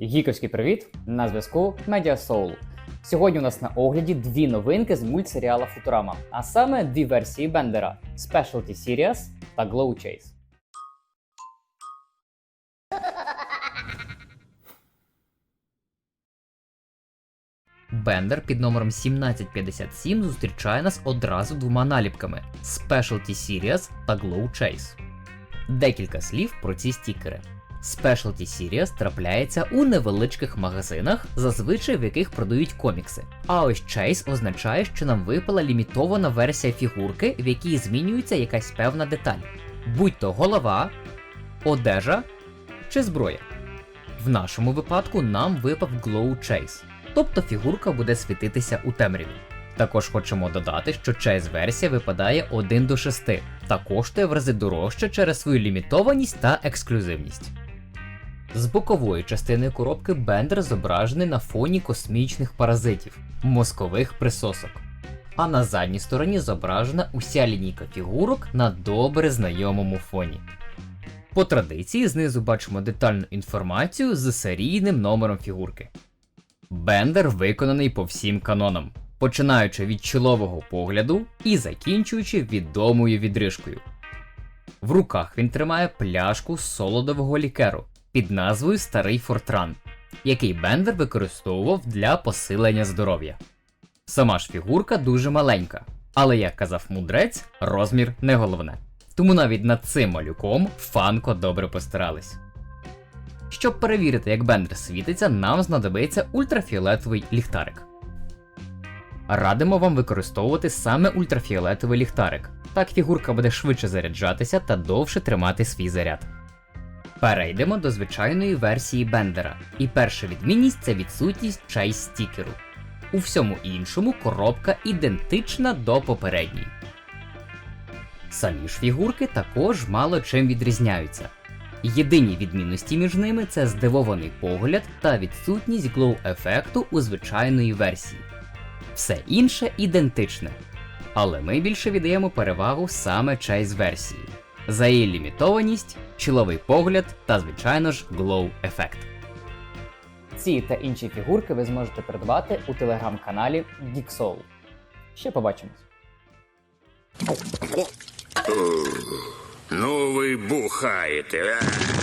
Гіковський привіт! На зв'язку Media Soul. Сьогодні у нас на огляді дві новинки з мультсеріала Футурама, а саме дві версії Бендера Specialty Series та Glow Chase. Бендер під номером 1757 зустрічає нас одразу двома наліпками Specialty Series та Glow Chase. Декілька слів про ці стікери. Specialty Series трапляється у невеличких магазинах, зазвичай в яких продають комікси. А ось Chase означає, що нам випала лімітована версія фігурки, в якій змінюється якась певна деталь, будь то голова, одежа чи зброя. В нашому випадку нам випав Glow Chase, тобто фігурка буде світитися у темряві. Також хочемо додати, що Chase версія випадає 1 до 6 та коштує в рази дорожче через свою лімітованість та ексклюзивність. З бокової частини коробки Бендер зображений на фоні космічних паразитів, мозкових присосок. А на задній стороні зображена уся лінійка фігурок на добре знайомому фоні. По традиції знизу бачимо детальну інформацію з серійним номером фігурки. Бендер виконаний по всім канонам, починаючи від чолового погляду і закінчуючи відомою відрижкою. В руках він тримає пляшку солодового лікеру під назвою Старий Фортран, який Бендер використовував для посилення здоров'я. Сама ж фігурка дуже маленька, але, як казав мудрець, розмір не головне. Тому навіть над цим малюком фанко добре постарались. Щоб перевірити, як бендер світиться, нам знадобиться ультрафіолетовий ліхтарик. Радимо вам використовувати саме ультрафіолетовий ліхтарик. Так фігурка буде швидше заряджатися та довше тримати свій заряд. Перейдемо до звичайної версії бендера. І перша відмінність це відсутність чайс стікеру. У всьому іншому коробка ідентична до попередньої. Самі ж фігурки також мало чим відрізняються. Єдині відмінності між ними це здивований погляд та відсутність глоу-ефекту у звичайної версії. Все інше ідентичне. Але ми більше віддаємо перевагу саме чейз версії за її лімітованість, чоловий погляд та, звичайно ж, глоу-ефект. Ці та інші фігурки ви зможете придбати у телеграм-каналі Geeksoul. Ще побачимось. Ну ви бухаєте. а?